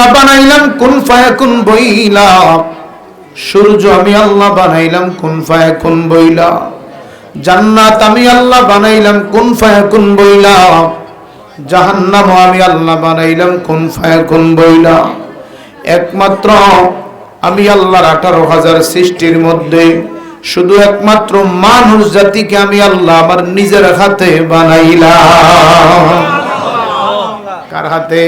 আল্লাহ বানাইলাম, কোন ফায়াকুন বইলা। সূর্য আমি আল্লাহ বানাইলাম, কোন ফায়াকুন বইলা। জান্নাত আমি আল্লাহ বানাইলাম, কোন ফায়াকুন বইলা। জাহান্নাম আমি আল্লাহ বানাইলাম, কোন ফায়াকুন বইলা। একমাত্র আমি আল্লাহর আঠারো হাজার সৃষ্টির মধ্যে, শুধু একমাত্র মানুষ জাতিকে আমি আল্লাহ আমার নিজের হাতে বানাইলাম। কার হাতে?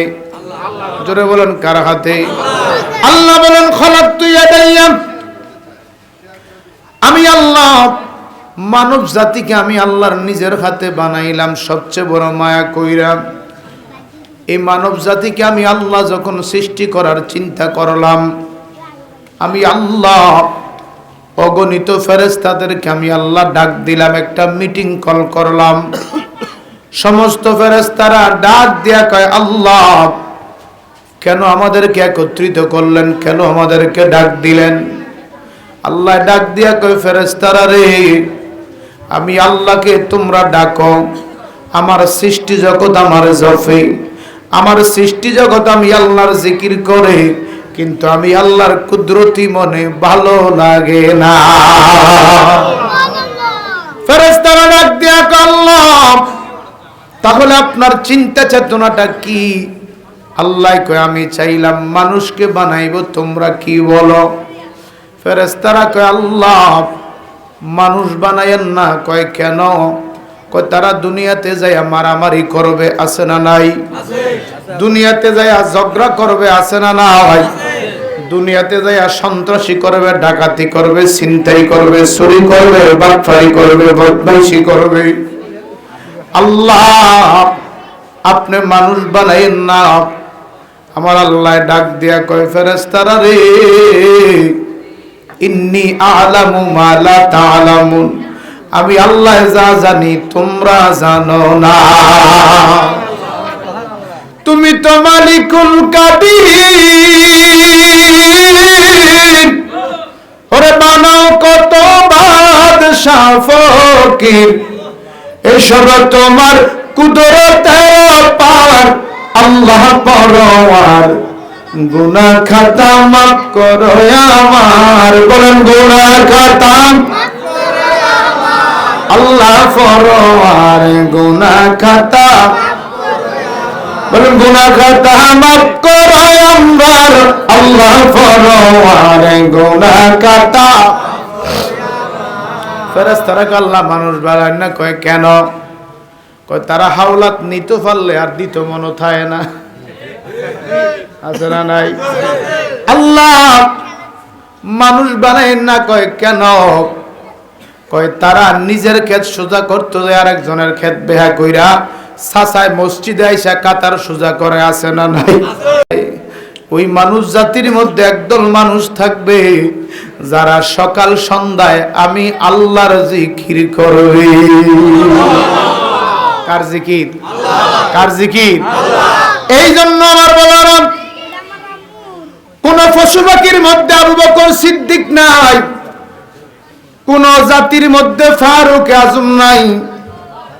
জোরে বলেন, কার হাতে? আল্লাহ বলেন, খলাক তুই আমি আল্লাহ, মানব জাতিকে আমি আল্লাহর নিজের হাতে বানাইলাম, সবচেয়ে বড় মায়া কইরাম এই মানব জাতিকে আমি আল্লাহ যখন সৃষ্টি করার চিন্তা করলাম, আমি আল্লাহ, অগণিত ফেরেস্তাদেরকে আমি আল্লাহ ডাক দিলাম, একটা মিটিং কল করলাম। সমস্ত ফেরেস্তারা ডাক দিয়া কয়, আল্লাহ কেন আমাদেরকে একত্রিত করলেন? কেন আমাদেরকে ডাক দিলেন? আল্লাহ ডাক দিয়া কই ফেরেস্তারা রে, আমি আল্লাহকে তোমরা ডাকো। আমার সৃষ্টি জগৎ আমার জফে আমার সৃষ্টি জগৎ আমি আল্লাহর জিকির করে, কিন্তু আমি আল্লাহর কুদরতি মনে ভালো লাগে না। ফেরেস্তারা ডাক দিয়া আল্লাহ, তাহলে আপনার চিন্তা চেতনাটা কি? আল্লাহ কয়, আমি চাইলাম মানুষকে বানাইব, তোমরা কি বলো? ফেরেস্তারা কয়, আল্লাহ, মানুষ বানাইয়েন না। কয়, কেন? কয়, তারা দুনিয়াতে যায় মারামারি করবে, আছে না নাই? দুনিয়াতে যায় ঝগড়া করবে, আছে না না নাই? দুনিয়াতে যায় সন্ত্রাসী করবে, ডাকাতি করবে, ছিনতাই করবে, চুরি করবে, বাটফারি করবে, বদমাইশি করবে। আল্লাহ, আপনি মানুষ বানাইন না। আমার আল্লাহ ডাক দিয়া কয় ফেরেস্তারা রে, ইন্নি আলামু মালা তালামুন আমি আল্লাহ যা জানি তোমরা জানো না। তুমি তো মালিকুল কাদির ওরে বানাও কত বাদশাহ ফকির। এসব তোমার কুদরতে পার আল্লাহ পরওয়ার গুনা খাতা মাফ করো আমার। বলেন গুনা খাতা আল্লাহ পরওয়ার গুনা খাতা বলেন গুনা খাতা মাফ করো আমার। আল্লাহ পরওয়ার গুনা খাতা। ফেরেস্তারা আল্লাহ মানুষ বাড়ায় না, কয়, কেন? কয়, তারা হাওলাত নিত পারলে আর দিত মনে থায় না। আছে না নাই? আল্লাহ মানুষ বানায় না কয়, কেন? কয়, তারা নিজের ক্ষেত সোজা করতো আর একজনের ক্ষেত বেহা কইরা সাসায় মসজিদে আইসা কাতার সোজা করে, আছে না নাই? ওই মানুষ জাতির মধ্যে একদল মানুষ থাকবে, যারা সকাল সন্ধ্যায় আমি আল্লাহর জিকির করবে কার জিকির? কার জিকির? এই জন্য আমার বলার কোন পশু পাখির মধ্যে আবু বকর সিদ্দিক নাই। কোন জাতির মধ্যে ফারুক আজম নাই।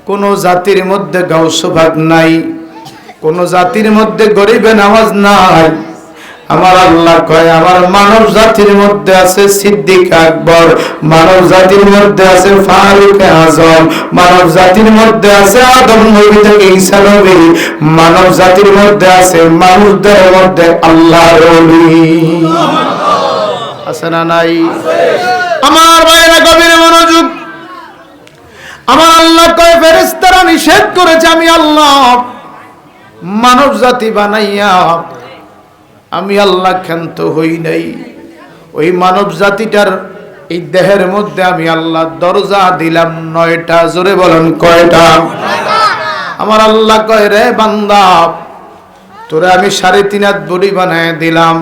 কোন জাতির মধ্যে গাউসভাগ নাই। কোন জাতির মধ্যে গরিবে নামাজ নাই। আমার আল্লাহ কয়, আমার মানব জাতির মধ্যে আছে সিদ্দিক আকবর, মানব জাতির মধ্যে আছে ফারুক আজম, মানব জাতির মধ্যে আছে আদম নবী থেকে ঈসা নবী, মানব জাতির মধ্যে আছে মানুষদের মধ্যে আল্লাহর ওলি আছে না নাই? আমার ভাইরা গভীর মনোযোগ। আমার আল্লাহ কয়, ফেরেশতারা নিষেধ করেছে আমি আল্লাহ মানব জাতি বানাইয়া আমি আল্লাহ ক্ষান্ত হই নাই। ওই মানব জাতিটার এই দেহের মধ্যে আমি আল্লাহ দরজা দিলাম নয়টা, জোরে বলেন কয়টা? আমার আল্লাহ কয়, রে বান্দা, তোরে আমি সাড়ে তিন হাত বড়ি বানায় দিলাম।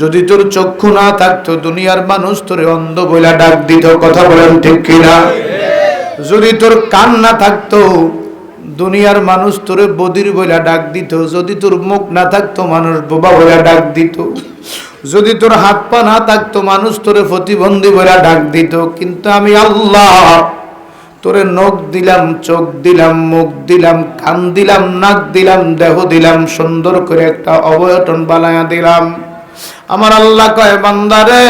যদি তোর চক্ষু না থাকতো, দুনিয়ার মানুষ তোরে অন্ধ বইলা ডাক দিত। কথা বলেন ঠিক কিনা? যদি তোর কান না থাকতো দুনিয়ার মানুষ তোরে বদির বইলা ডাক দিত, যদি তোর মুখ না থাকতো মানুষ বোবা বইলা ডাক দিত। যদি তোর হাত পা না থাকতো মানুষ তোরে প্রতিবন্ধী বইলা ডাক দিত। কিন্তু আমি আল্লাহ, তোরে নখ দিলাম, চোখ দিলাম, মুখ দিলাম, কান দিলাম, নাক দিলাম, দেহ দিলাম, সুন্দর করে একটা অবয়টন বানায়া দিলাম। আমার আল্লাহ কয় বান্দারে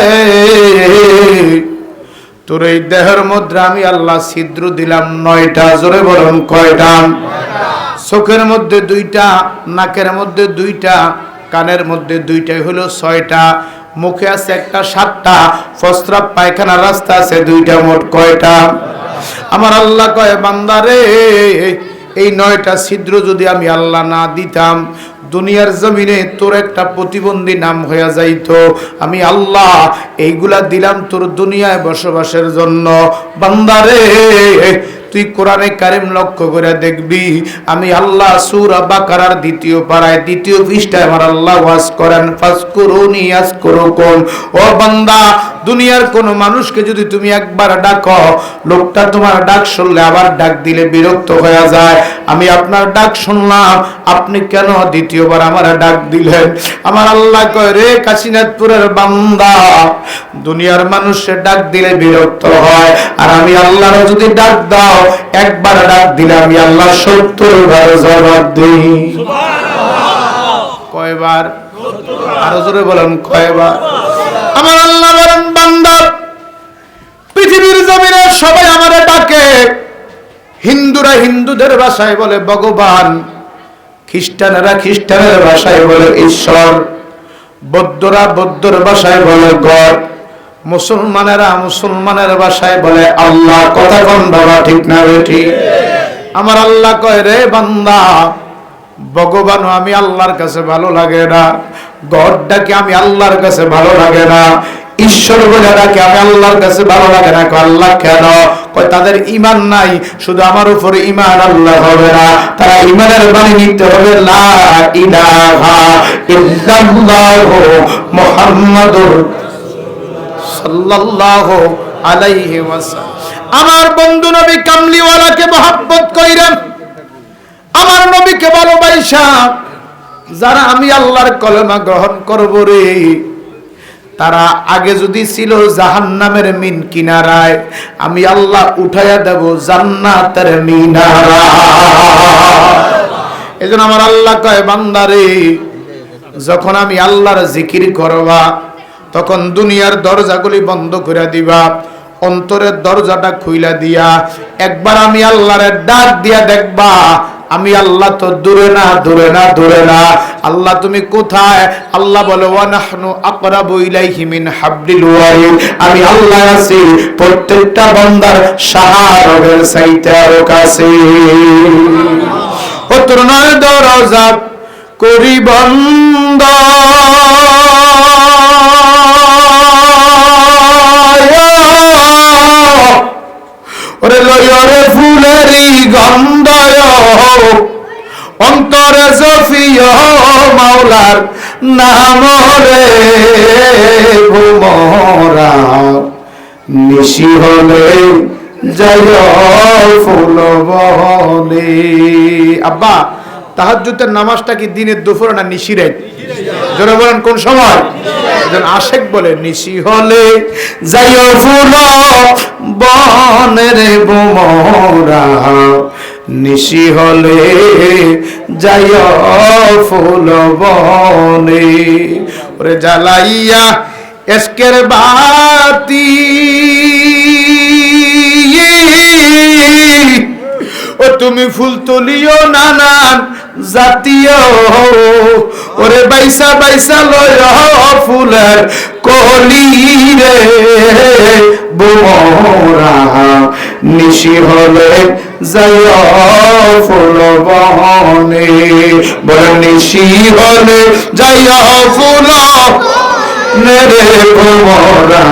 তোর এই দেহের মধ্যে আমি আল্লাহ ছিদ্র দিলাম নয়টা, জোরে বলুন কয়টা? চোখের মধ্যে দুইটা, নাকের মধ্যে দুইটা, কানের মধ্যে দুইটাই হলো ছয়টা। মুখে আছে একটা সাতটা ফস্রাব পায়খানা রাস্তা আছে দুইটা, মোট কয়টা? আমার আল্লাহ কয় বান্দারে এই নয়টা ছিদ্র যদি আমি আল্লাহ না দিতাম দুনিয়ার জমিনে তোর একটা প্রতিবন্ধী নাম হইয়া যাইত। আমি আল্লাহ, এইগুলা দিলাম তোর দুনিয়ায় বসবাসের জন্য। বান্দারে তুই কোরআনে কারিম লক্ষ্য করে দেখবি, আমি আল্লাহ সূরা বাকারার দ্বিতীয় পাড়ায় দ্বিতীয় পৃষ্ঠায় আমার আল্লাহ ওয়াজ করেন ফাসকুরুনি ইয়াসকুরুকুম ও বান্দা, দুনিয়ার কোন মানুষকে যদি তুমি একবার ডাকো, লোকটা তোমার ডাক শুনলে আবার ডাক দিলে বিরক্ত হয়ে যায়। আমি আপনার ডাক শুনলাম, আপনি কেন দ্বিতীয়বার আমার ডাক দিলেন? আমার আল্লাহ কয়, রে কাশীনাথপুরের বান্দা দুনিয়ার মানুষের ডাক দিলে বিরক্ত হয়। আর আমি আল্লাহর যদি ডাক দাও একবার ডাক দিলে আমি আল্লাহ সত্তর বার জবাব দিই। কয়বার? আরও জোরে বলেন কয়বার? আমার আল্লাহ বলেন বান্দা পৃথিবীর জমিনে সবাই আমারে ডাকে। হিন্দুরা হিন্দুদের ভাষায় বলে ভগবান খ্রিস্টানেরা খ্রিস্টানের ভাষায় বলে ঈশ্বর। বৌদ্ধরা বৌদ্ধর ভাষায় বলে গড মুসলমানেরা মুসলমানের ভাষায় বলে, আল্লাহ, কথা কোন বাবা, ঠিক না বেঠি আমার আল্লাহ কয়, রে বান্দা, ভগবান আমি আল্লাহর কাছে ভালো লাগে না। গডটাকে আমি আল্লাহর কাছে ভালো লাগে না? ঈশ্বর বলে ডাকে, আমি আল্লাহর কাছে ভালো লাগে না। আল্লাহ কেন? কয়, তাদের ইমান নাই, শুধু আমার উপরে ইমান আল্লাহ হবে না। তারা ইমানের বাণী নিতে হবে, লা ইলাহা ইল্লাল্লাহ মুহাম্মাদুর সাল্লাল্লাহু আলাইহি ওয়াসাল্লাম। আমার বন্ধু নবী কামলিওয়ালাকে মহব্বত কইরেন। আমার নবীকে ভালোবাসা। যারা আমি আল্লাহর কলেমা গ্রহণ করব রে তারা আগে যদি ছিল জাহান্নামের মিন কিনারায়, আমি আল্লাহ উঠাইয়া দেব জান্নাতের মিনারা। আমার আল্লাহ কয়, বান্দারে, যখন আমি আল্লাহর জিকির করবা, তখন দুনিয়ার দরজাগুলি বন্ধ করে দিবা, অন্তরের দরজাটা খুইলা দিয়া, একবার আমি আল্লাহরে ডাক দিয়া দেখবা আমি আল্লাহ তো দূরে না দূরে না দূরে না। আল্লাহ তুমি কোথায়? আল্লাহ বলে ওয়ানাহনু আকরাবু ইলাইহি মিন হাবলিল ওয়ারিদ আমি আল্লাহ আছি, প্রত্যেকটা বান্দার সাহারবের সাইতে আরও কাছে। ও তোর নয় দরজা করি বন্ধ। লয়রে ফুলেরই গন্ধয়। অন্তরে জফিয় মাওলার নাম রে ভুমরা নিশি হলে জয় ফুল আব্বা, তাহাজ্জুদের নামাজটা কি দিনের দুপুরে না নিশিরে? জোরে বলেন, কোন সময়? একজন আশেক বলে, নিশি হলে যাইও ফুল বনের বোমরা। নিশি হলে যাইও ফুল বনে। ওরে জ্বালাইয়া এসকের বাতি। ও তুমি ফুল তুলিও নানান জাতীয় ওরে বাইসা বাইসা লয় ফুলের কলি রে। বোমরা নিশি হলে জয় ফুল বনে। বলে নিশি হলে জয় ফুল নেরে বোমরা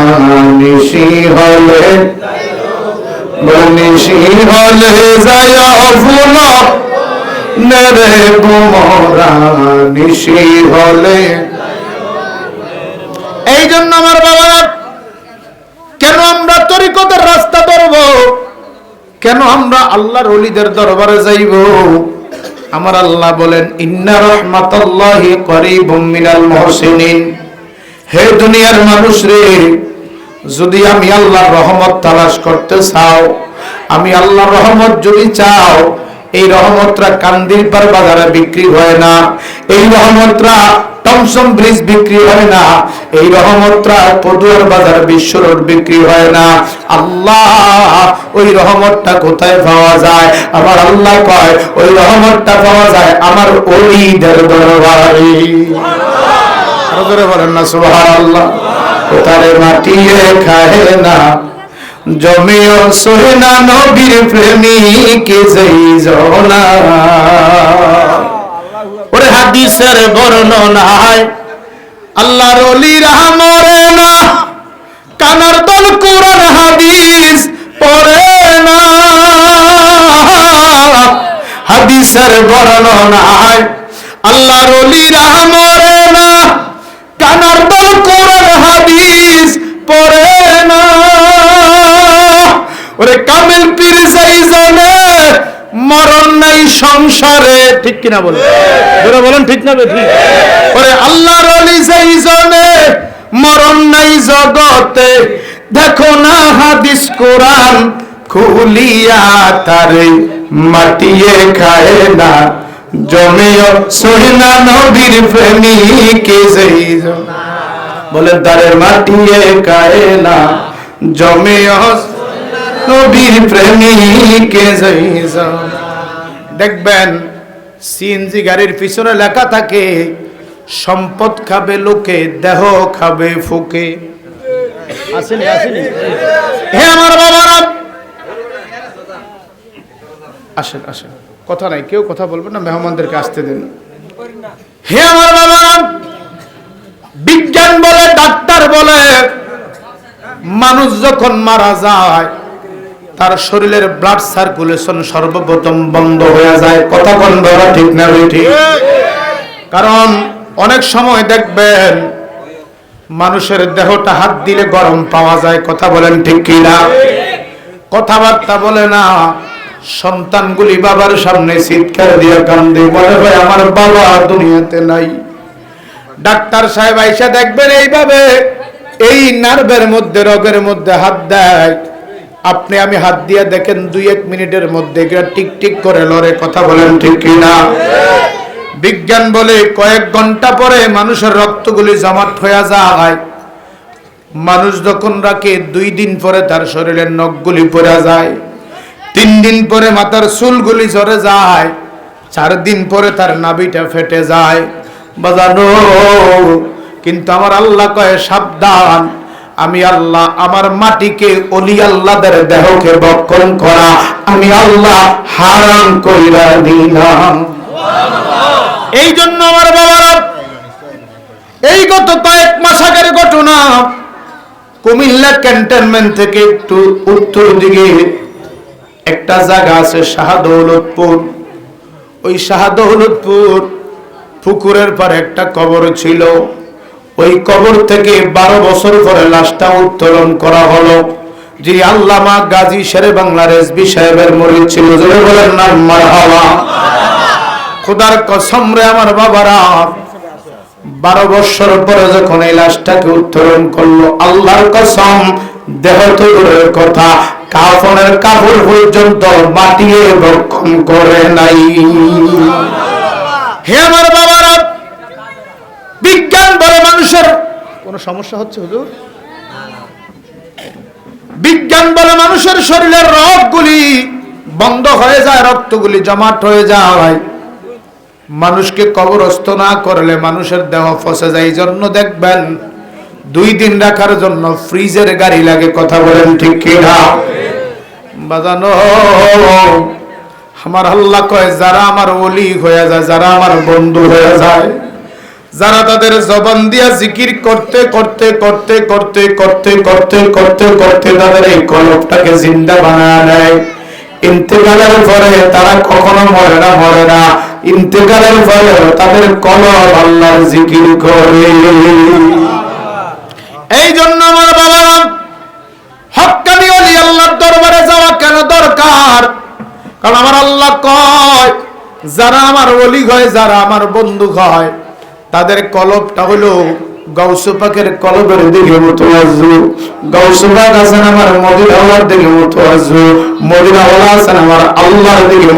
নিশি হলে বনিশি হলে যায় ফুল নেরে বোমরা নিশি হলে এই জন্য আমার কেন আমরা তরিকতের রাস্তা ধরব? কেন আমরা আল্লাহর অলিদের দরবারে যাইব? আমার আল্লাহ বলেন, ইন্না রহমাতাল্লাহি করিবুম মিনাল মুহসিনিন। হে দুনিয়ার মানুষ রে যদি আমি আল্লাহর রহমত তালাশ করতে চাও, আমি আল্লাহ রহমত যদি চাও এই রহমতরা কান্দির পার বাজারে বিক্রি হয় না। এই রহমতরা টমসম ব্রিজ বিক্রি হয় না। এই রহমতরা পদুয়ার বাজার বিশ্ব রোড বিক্রি হয় না। আল্লাহ, ওই রহমতটা কোথায় পাওয়া যায়? আমার আল্লাহ কয়, ওই রহমতটা পাওয়া যায় আমার ওলিদের দরবারে। আরও জোরে বলেন না, সুবহানাল্লাহ। কোথারে মাটিয়ে খায় না? জমিও সোহেনা নবীর প্রেমিক যেই জনা। ওরে হাদিসের বর্ণনায় আল্লাহর অলিরা মরে না, কানার দল কোরআন হাদিস পড়ে না। হাদিসের বর্ণনায় আল্লাহর অলিরা মরে না, কানার দল কোরআন হাদিস পড়ে ওরে কামেল পীর যাই জানে মরণ নাই সংসারে। ঠিক কিনা বলে যারা বলেন ঠিক না ঠিক ওরে আল্লাহর অলি যাই জানে মরণ নাই জগতে। দেখো না হাদিস কোরআন খুলিয়া তারে মাটিয়ে খায় না। জমিও সহিনা নবীর প্রেমিকে যেই জন- বলে দারের মাটিয়ে খায় না জমিও নবীর প্রেমিকে। দেখবেন, সিএনজি গাড়ির পিছনে লেখা থাকে, সম্পদ খাবে লোকে, দেহ খাবে ফুকে। আসেনি আসেনি? হে আমার বাবারা! আসেন আসেন। কথা নাই, কেউ কথা বলবেন না, মেহমানদেরকে আসতে দিন। হে আমার বাবারা! বিজ্ঞান বলে, ডাক্তার বলে, মানুষ যখন মারা যায় তার শরীরের ব্লাড সার্কুলেশন সর্বপ্রথম বন্ধ হয়ে যায়। কথা বন্ধ হওয়া ঠিক না ঠিক? কারণ অনেক সময় দেখবেন মানুষের দেহটা হাত দিলে গরম পাওয়া যায়। কথা বলেন ঠিক কিনা কথাবার্তা বলে না। সন্তানগুলি বাবার সামনে চিৎকার দিয়ে কান্দে। মনে হয় আমার বাবা দুনিয়াতে নাই। ডাক্তার সাহেব আইসা দেখবেন এইভাবে এই নার্ভের মধ্যে, রোগের মধ্যে হাত দেয়। আপনি আমি হাত দিয়ে দেখেন দুই এক মিনিটের মধ্যে এগুলা টিক টিক করে লড়ে, কথা বলেন ঠিক কিনা? বিজ্ঞান বলে কয়েক ঘণ্টা পরে মানুষের রক্তগুলি জমাট হয়ে যায়। মানুষ যখন রাখে, দুই দিন পরে তার শরীরের নখগুলি পড়ে যায়। তিন দিন পরে মাথার চুলগুলি ঝরে যায়। চার দিন পরে তার নাভিটা ফেটে যায়। বাজানো। কিন্তু আমার আল্লাহ কয়ে, সাবধান। আমি আল্লাহ আমার মাটিকে অলি আল্লাহদের দেহকে বক্ষণ করা, আমি আল্লাহ হারাম কইরা দিলাম। এই জন্য আমার বাবারা, এই গত কয়েক মাস আগের ঘটনা, কুমিল্লা ক্যান্টনমেন্ট থেকে একটু উত্তর দিকে একটা জায়গা আছে শাহদৌলতপুর। ওই শাহদৌলতপুর পুকুরের পর একটা কবর ছিল। ওই কবর থেকে বারো বছর পরে লাশটা উত্তোলন করা হলো যে আল্লামা গাজী শেরে বাংলার এসবি সাহেবের মরিদ ছিল। বলেন নাম মারহাবা। খোদার কসম রে আমার বাবারা, বারো বছর পরে যখন এই লাশটাকে উত্তোলন করল, আল্লাহর কসম, দেহ তো দূরের কথা, কাফনের কাপড় পর্যন্ত মাটিয়ে রক্ষণ করে নাই। হে আমার বাবারা বিজ্ঞান বলে মানুষের। কোন সমস্যা হচ্ছে হুজুর? বিজ্ঞান বলে মানুষের শরীরের রগগুলি বন্ধ হয়ে যায় রক্তগুলি জমাট হয়ে যায়। মানুষকে কবরস্থ না করলে মানুষের দেহ ফসে যায় এই জন্য দেখবেন দুই দিন রাখার জন্য ফ্রিজের গাড়ি লাগে কথা বলেন ঠিক কিনা বাজানো আমার আল্লাহ কয় যারা আমার ওলি হয়ে যায় যারা আমার বন্ধু হয়ে যায় যারা তাদের জবান দিয়া জিকির করতে করতে করতে করতে করতে করতে করতে করতে তাদের এই কলবটাকে জিন্দা বানায় নেয়। ইন্তেকালের পরে তারা কখনো মরে না মরে না। ইন্তেকালের পরে তাদের কলব আল্লাহর জিকির করে। এই জন্য আমার বাবা হক্কানি অলি আল্লাহর দরবারে যাওয়া কেন দরকার? কারণ আমার আল্লাহ কয়, যারা আমার অলি হয়, যারা আমার বন্ধু হয় তাদের কলবটা হলো গাউসুপাকের কলবের দিকে মুতওয়াজ্জু গাউসু পাক আছেন আমার মদিনাওয়ালার দিকে মতো মুতওয়াজ্জু মদিনাওয়ালা আছেন আমার আল্লাহর দিকে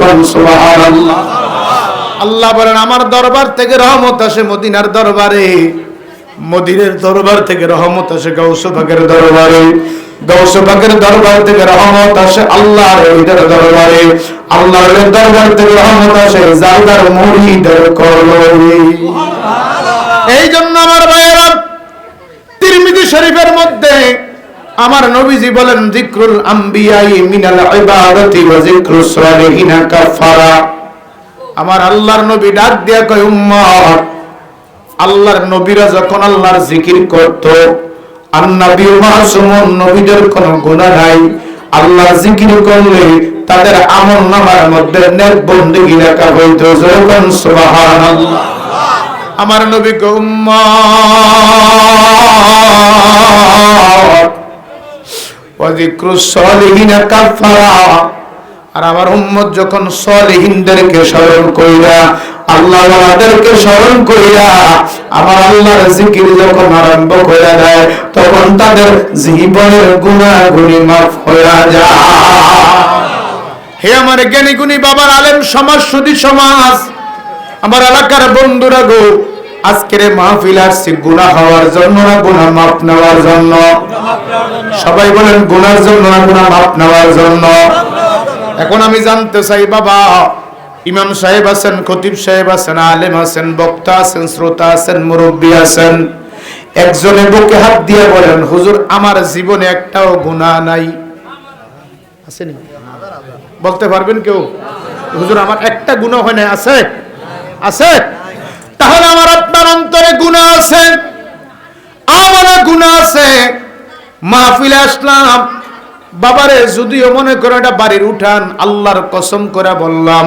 কোন সুবহানাল্লাহ। আল্লাহ বলেন আমার দরবার থেকে রহমত আসে মদিনার দরবারে। মদিনের দরবার থেকে রহমত আসে গাউসুপাকের দরবারে। গাউসু পাকের দরবার থেকে রহমত আসে, আল্লাহর ওইটার দরবারে। আল্লাহর দরবার থেকে রহমত আসে, জালদার মুরিদের কলবে এই জন্য আমার ভাইয়েরা, তিরমিজি শরীফের মধ্যে আমার নবীজি বলেন, যিকরুল আম্বিয়াই মিনাল ইবাদাতি ওয়া যিকরুস সালিহিনা কাফারা আমার আল্লাহর নবী ডাক দিয়া কয়, উম্মত, আল্লাহর নবীরা যখন আল্লাহর জিকির করত আর নবী মাসুমুন নবীদের কোনো গুনাহ নাই। আল্লাহ জিকির করলে তাদের আমল নামার মধ্যে নেক বন্দেগী লেখা হইতো। যখন সুবহানাল্লাহ। আমার নবী কে উম্মত। ওয়া যিকরুস কাফারা আর আমার উম্মত যখন সলিহিনদেরকে স্মরণ কইরা আল্লাহ ওয়ালাদেরকে স্মরণ কইরা আমার আল্লাহর জিকির যখন আরম্ভ কইরা দেয়, তখন তাদের জীবনের গুনাহগুলি মাফ হইয়া যায়। হে আমার জ্ঞানী গুণী বাবার আলেম সমাজ সুদী সমাজ, আমার এলাকার বন্ধুরা গো, আজকের মাহফিল আসছে গুনাহ হওয়ার জন্য না গুনাহ মাফ নেওয়ার জন্য? সবাই বলেন গুনার জন্য না গুনাহ মাফ নেওয়ার জন্য? এখন আমি জানতে চাই, বাবা, ইমাম সাহেব আছেন, খতিব সাহেব আছেন, আলেম আছেন, বক্তা আছেন, শ্রোতা আছেন, মুরব্বী আছেন। একজনে বুকে হাত দিয়ে বলেন, হুজুর, আমার জীবনে একটাও গুনাহ নাই। আসেনি? বলতে পারবেন কেউ? হুজুর, আমার একটা গুনাহ হয় না আছে? আছে? তাহলে আমার আপনার অন্তরে গুনাহ আছে। আমার গুনাহ আছে। মাহফিলে আসলাম। বাবারে, যদিও মনে করো এটা বাড়ির উঠান, আল্লাহর কসম করে বললাম,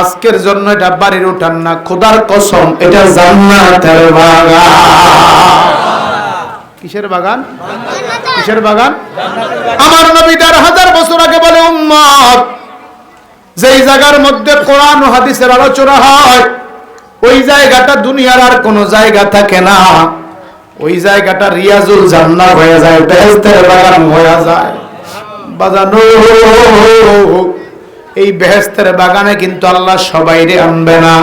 আজকের জন্য এটা বাড়ির উঠান না, খোদার কসম, এটা জান্নাতের বাগান। কিসের বাগান? কিসের বাগান? আমার নবী দেড় হাজার বছর আগে বলে, উম্মত, যেই জায়গার মধ্যে কোরআন ও হাদিসের আলোচনা হয়, ওই জায়গাটা দুনিয়ার আর কোনো জায়গা থাকে না। ওই জায়গাটা রিয়াজুল জান্নাত হয়ে যায় বেহেস্তের বাগান হয়ে যায়। বাজানো এই বেহেস্তের বাগানে কিন্তু আল্লাহ সবাইরে আনবে না।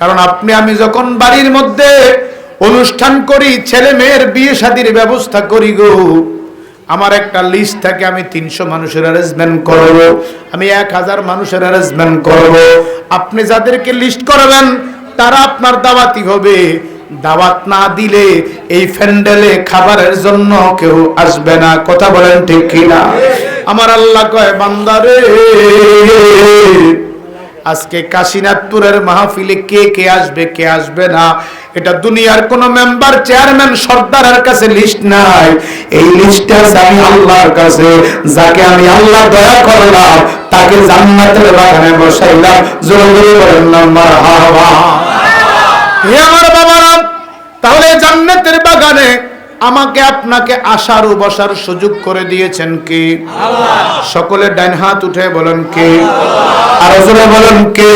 কারণ আপনি, আমি যখন বাড়ির মধ্যে অনুষ্ঠান করি, ছেলে মেয়ের বিয়ে শাদির ব্যবস্থা করি গো, আমার একটা লিস্ট থাকে, আমি তিনশো মানুষের অ্যারেঞ্জমেন্ট করব, আমি এক হাজার মানুষের অ্যারেঞ্জমেন্ট করব। আপনি যাদেরকে লিস্ট করবেন, তারা আপনার দাওয়াতি হবে। দাওয়াত না দিলে এই ফ্যান্ডেলে খাবারের জন্য কেউ আসবে না। কথা বলেন ঠিক কিনা? আমার আল্লাহ কয় বান্দারে আজকে কাশীনাথপুরের মাহফিলে কে কে আসবে কে আসবে না? এটা দুনিয়ার কোন মেম্বার চেয়ারম্যান সর্দারের কাছে লিস্ট নাই। এই লিস্টটা আছে আমি আল্লাহর কাছে। যাকে আমি আল্লাহ দয়া করলাম, তাকে জান্নাতের বাগানে বসাইলাম। জোরে বলেন না মারহাবা হে আমার বাবারা, তাহলে জান্নাতের বাগানে আমাকে আপনাকে আসার ও বসার সুযোগ করে দিয়েছেন কি? সকলে ডাইন হাত উঠে বলেন কে? আর জোরে বলেন কে?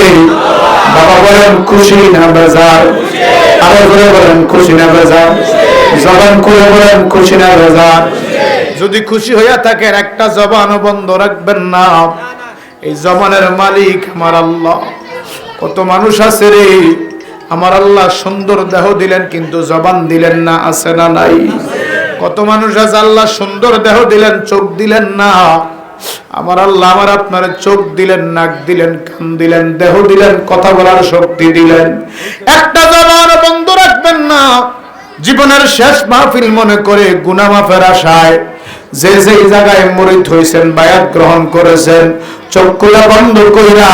বাবা বলেন, খুশি না বেজার। আর জোরে বলেন, খুশি না বেজার। জবান করে বলেন, খুশি না বেজার। যদি খুশি হইয়া থাকেন, একটা জবানও বন্ধ রাখবেন না। এই জবানের মালিক আমার আল্লাহ। কত মানুষ আছে রে আমার আল্লাহ সুন্দর দেহ দিলেন, কিন্তু জবান দিলেন না, আছে না নাই? কত মানুষ আছে, আল্লাহ সুন্দর দেহ দিলেন, চোখ দিলেন না? আমার আল্লাহ আমার আপনার চোখ দিলেন, নাক দিলেন, কান দিলেন, দেহ দিলেন, কথা বলার শক্তি দিলেন। একটা জবান বন্ধ রাখবেন না। জীবনের শেষ মাহফিল মনে করে গুনামাফের আশায় যে যে জায়গায় মরিত হয়েছেন বায়াত গ্রহণ করেছেন, চোখ চক্ষুলা বন্ধ কইরা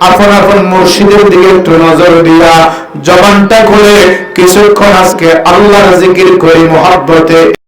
আপন আপন মুর্শিদের দিকে একটু নজর দিয়া জবানটা খুলে কিছুক্ষণ আজকে আল্লাহর জিকির করে, মহাব্বতে।